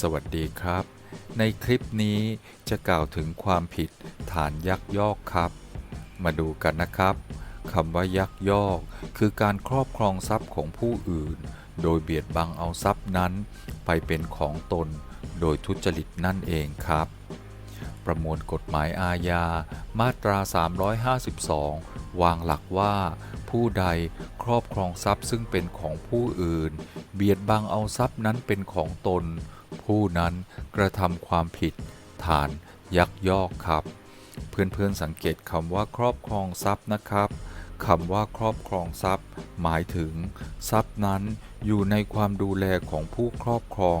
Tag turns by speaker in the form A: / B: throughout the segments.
A: สวัสดีครับ ในคลิปนี้จะกล่าวถึงความผิดฐานยักยอกครับ มาดูกันนะครับคำว่ายักยอก คือการครอบครองทรัพย์ของผู้อื่น โดยเบียดบังเอาทรัพย์นั้น ไปเป็นของตน โดยทุจริตนั่นเองครับ ประมวลกฎหมายอาญา มาตรา 352 วางหลักว่า ผู้ใดครอบครองทรัพย์ซึ่งเป็นของผู้อื่น เบียดบังเอาทรัพย์นั้นเป็นของตน ผู้นั้นกระทำความผิด ฐานยักยอกครับ เพื่อนๆสังเกตคำว่าครอบครองทรัพย์นะครับคำว่าครอบครองทรัพย์ หมายถึง ทรัพย์นั้นอยู่ในความดูแลของผู้ครอบครอง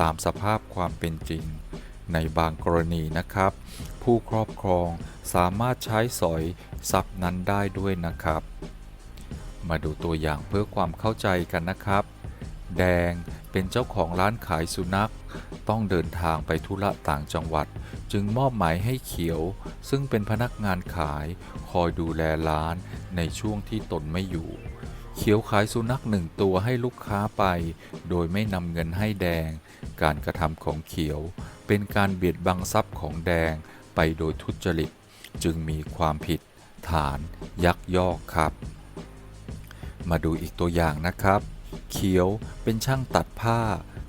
A: ตามสภาพความเป็นจริง ในบางกรณีนะครับ ผู้ครอบครองสามารถใช้สอยทรัพย์นั้นได้ด้วยนะครับ มาดูตัวอย่างเพื่อความเข้าใจกันนะครับ แดง เป็นเจ้าของร้านขายสุนัข ต้องเดินทางไปธุระต่างจังหวัด จึงมอบหมายให้เขียว ซึ่งเป็นพนักงานขายคอยดูแลร้านในช่วงที่ตนไม่อยู่ เขียวขายสุนัขหนึ่งตัวให้ลูกค้าไป โดยไม่นำเงินให้แดง การกระทำของเขียว เป็นการเบียดบังทรัพย์ของแดงไปโดยทุจริต จึงมีความผิด ฐาน ยักยอกครับ มาดูอีกตัวอย่างนะครับ เขียวเป็นช่างตัดผ้า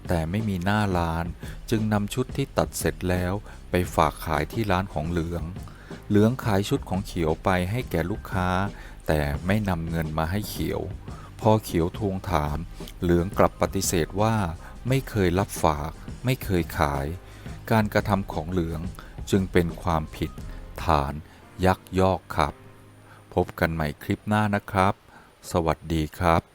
A: แต่ไม่มีหน้าร้าน จึงนำชุดที่ตัดเสร็จแล้วไปฝากขายที่ร้านของเหลือง เหลืองขายชุดของเขียวไปให้แก่ลูกค้า แต่ไม่นำเงินมาให้เขียว พอเขียวทวงถาม เหลืองกลับปฏิเสธว่าไม่เคยรับฝาก ไม่เคยขาย การกระทำของเหลืองจึงเป็นความผิด ฐานยักยอกครับ พบกันใหม่คลิปหน้านะครับ สวัสดีครับ